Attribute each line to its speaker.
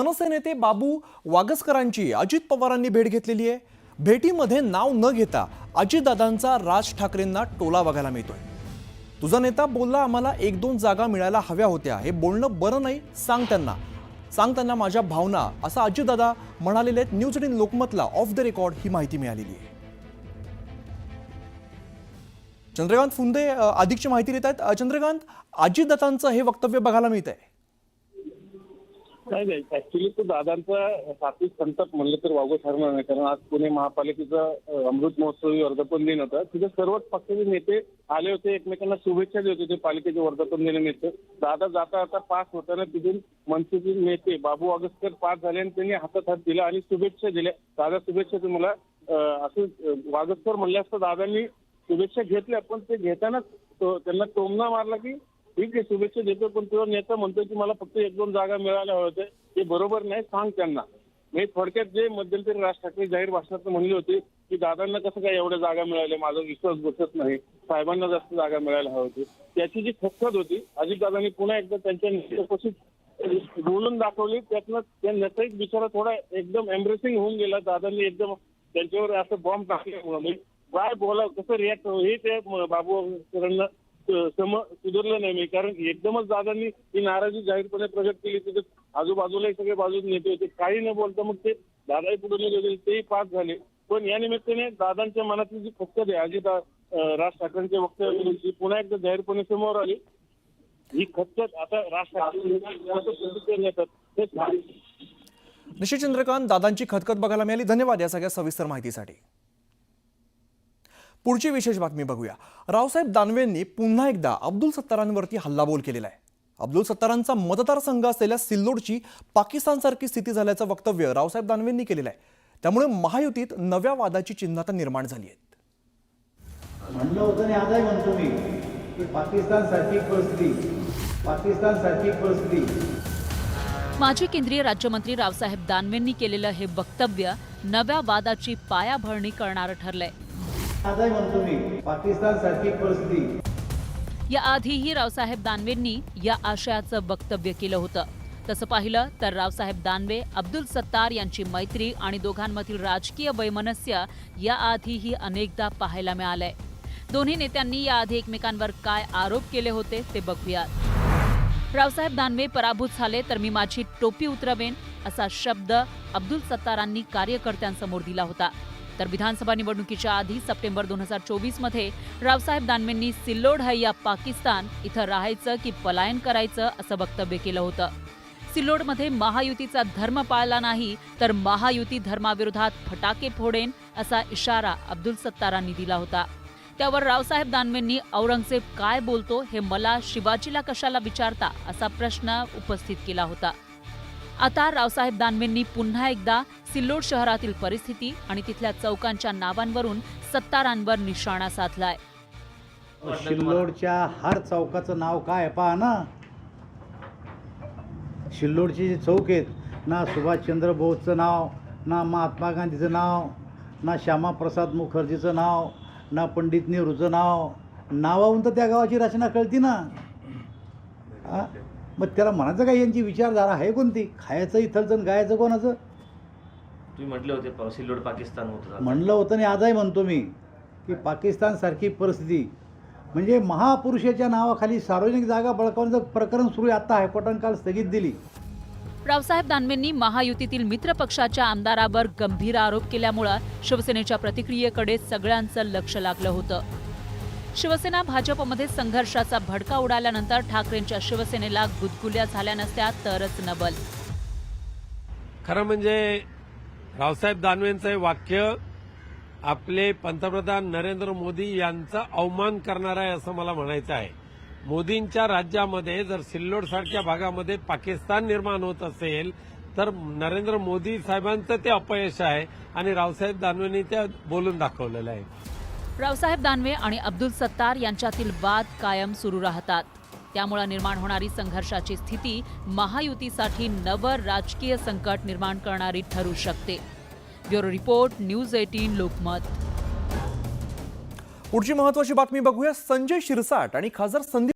Speaker 1: मनसे नेते बाबू वागसकरांची अजित पवारांनी भेट घेतलेली आहे. भेटीमध्ये नाव न घेता अजितदादांचा राज ठाकरेंना टोला बघायला मिळतोय. तुझा नेता बोलला आम्हाला एक दोन जागा मिळायला हव्या होत्या. हे बोलणं बरं नाही सांग त्यांना. सांग त्यांना माझ्या भावना. असं अजितदादा म्हणालेले आहेत. न्यूज एटीन लोकमतला ऑफ द रेकॉर्ड ही माहिती मिळालेली आहे. चंद्रकांत फुंदे अधिकची माहिती देत आहेत. चंद्रकांत अजितदादांचं हे वक्तव्य बघायला मिळत आहे
Speaker 2: नाही नाही. ऍक्च्युली तो दादांचा सात्विक संताप म्हणलं तर वागू ठरणार नाही. कारण आज पुणे महापालिकेचा अमृत महोत्सवी वर्धापन दिन होता. तिथे सर्वच पक्षाचे नेते आले होते. एकमेकांना शुभेच्छा देत होते पालिकेच्या वर्धापन दिनानिमित्त दादा जाता जाता पास होताना तिथून मनसेचे नेते बाबू ऑगस्कर पास झाले आणि त्यांनी हातात हात दिला आणि शुभेच्छा दिल्या. दादा शुभेच्छा तुम्हाला. असं वागस्कर म्हणले असतं दादांनी शुभेच्छा घेतल्या. पण ते घेतानाच त्यांना टोमना मारला की ठीक आहे शुभेच्छा देतो पण तुझा नेता म्हणतोय की मला फक्त एक दोन जागा मिळाल्या होत्या. ते बरोबर नाही सांग त्यांना. मी थोडक्यात जे मध्यंतरी राज ठाकरे जाहीर भाषणात म्हणले होते की दादांना कसं काय एवढ्या जागा मिळाल्या माझा विश्वास बसत नाही साहेबांना जास्त जागा मिळायला हव्या होती त्याची जी खतखत होती अजितदादांनी पुन्हा एकदा त्यांच्या नेत्यापासून बोलून दाखवली. त्यातनं त्या नेता बिचारा थोडा एकदम एम्ब्रेसिंग होऊन गेला. दादांनी एकदम त्यांच्यावर असं बॉम्ब टाकल्यामुळे. म्हणजे काय बोला कसं रिॲक्ट हे ते बाबू सरांना सम सुधारलं नाही मी. कारण एकदमच दादांनी ही नाराजी जाहीरपणे प्रकट केली. तिथे आजूबाजूलाही सगळे बाजू नेते होते. काही न बोलता मग ते दादाही पुढे नाही होते. तेही पास झाले. पण या निमित्ताने दादांच्या मनातली जी खतखत आहे अजित राज ठाकरेंच्या वक्तव्याची पुन्हा एकदा जाहीरपणे समोर आली. ही खतखत आता राज ठाकरे कसं हे
Speaker 1: निश्चित चंद्रकांत दादांची खतखत बघायला मिळाली. धन्यवाद या सगळ्या सविस्तर माहितीसाठी. पुढची विशेष बातमी बघूया. रावसाहेब दानवेंनी पुन्हा एकदा अब्दुल सत्तारांवरती हल्लाबोल केलेला आहे. अब्दुल सत्तारांचा मतदारसंघ असलेल्या सिल्लोडची पाकिस्तानसारखी स्थिती झाल्याचं वक्तव्य रावसाहेब दानवेंनी केलेलं आहे. त्यामुळे महायुतीत नव्या वादाची चिन्ह आता निर्माण झाली आहेत.
Speaker 3: म्हणलं होतं आणि आजही म्हणतो मी की पाकिस्तान सारखी परिस्थिती पाकिस्तान सारखी परिस्थिती.
Speaker 4: माजी केंद्रीय राज्यमंत्री रावसाहेब दानवेंनी केलेलं हे वक्तव्य नव्या वादाची पायाभरणी करणारं ठरलंय.
Speaker 3: आजही म्हणतो मी पाकिस्तान सारखी परिस्थिती.
Speaker 4: याआधीही रावसाहेब दानवेंनी या आशयाचं वक्तव्य केलं होतं. तसं पाहिलं तर रावसाहेब दानवे अब्दुल सत्तार यांची मैत्री आणि दोघांमधील राजकीय वैमनस्य याआधीही अनेकदा पाहायला मिळालंय. दोन्ही नेत्यांनी याआधी एकमेकांवर काय आरोप केले होते ते बघूयात. रावसाहेब दानवे पराभूत झाले तर मी माझी टोपी उतरवेन असा शब्द अब्दुल सत्तारांनी कार्यकर्त्यांसमोर दिला होता. तर विधानसभा निवडणुकीच्या आधी सप्टेंबर दोन हजार चोवीसमध्ये रावसाहेब दानवेंनी सिल्लोड है या पाकिस्तान इथं राहायचं की पलायन करायचं असं वक्तव्य केलं होतं. सिल्लोडमध्ये महायुतीचा धर्म पाळला नाही तर महायुती धर्माविरोधात फटाके फोडेन असा इशारा अब्दुल सत्तारांनी दिला होता. त्यावर रावसाहेब दानवेंनी औरंगजेब काय बोलतो हे मला शिवाजीला कशाला विचारता असा प्रश्न उपस्थित केला होता. आता रावसाहेब दानवेंनी पुन्हा एकदा सिल्लोड शहरातील परिस्थिती आणि तिथल्या चौकांच्या नावांवरून सत्तारांवर निशाणा साधलाय.
Speaker 3: शिल्लोडच्या हर चौकाचं नाव काय पहा ना. शिल्लोडचे जे चौक आहेत ना सुभाषचंद्र बोसचं नाव ना महात्मा गांधीचं नाव ना श्यामाप्रसाद मुखर्जीचं नाव ना पंडित नेहरूचं नाव नावाहून तर त्या गावाची रचना कळती ना. हा? मग त्याला म्हणायचं काय यांची विचारधारा आहे कोणती? खायचं इथलचं गायचं कोणाचं?
Speaker 5: तुम्ही म्हटले होते सिल्लोड पाकिस्तान होत.
Speaker 3: म्हणलं होतं आणि आजही म्हणतो मी की पाकिस्तानसारखी परिस्थिती म्हणजे महापुरुषाच्या नावाखाली सार्वजनिक जागा बळकावण्याचं प्रकरण सुरू आहे. आत्ता हायकोर्टानं काल स्थगित दिली.
Speaker 4: रावसाहेब दानवेंनी महायुतीतील मित्र पक्षाच्या आमदारावर गंभीर आरोप केल्यामुळं शिवसेनेच्या प्रतिक्रियेकडे सगळ्यांचं लक्ष लागलं होतं. शिवसेना भाजपमध्ये संघर्षाचा भडका उडाल्यानंतर ठाकरेंच्या शिवसेनेला गुदगुल्या झाल्या नसत्या तरच नबल.
Speaker 6: खरं म्हणजे रावसाहेब दानवेंचं हे वाक्य आपले पंतप्रधान नरेंद्र मोदी यांचा अवमान करणार आहे असं मला म्हणायचं आहे. मोदींच्या राज्यामध्ये जर सिल्लोड सारख्या भागामध्ये पाकिस्तान निर्माण होत असेल तर नरेंद्र मोदी साहेबांचं ते अपयश आहे आणि रावसाहेब दानवेंनी ते बोलून दाखवलेलं आहे.
Speaker 4: रावसाहेब दानवे आणि अब्दुल सत्तार यांच्यातील वाद कायम सुरू राहतात. त्यामुळे निर्माण होणारी संघर्षाची स्थिती महायुतीसाठी नवं राजकीय संकट निर्माण करणारी ठरू शकते. Bureau report news eighteen Lokmat.
Speaker 1: पुढची महत्वाची बातमी बघूया. संजय शिरसाट आणि खासदार संदीप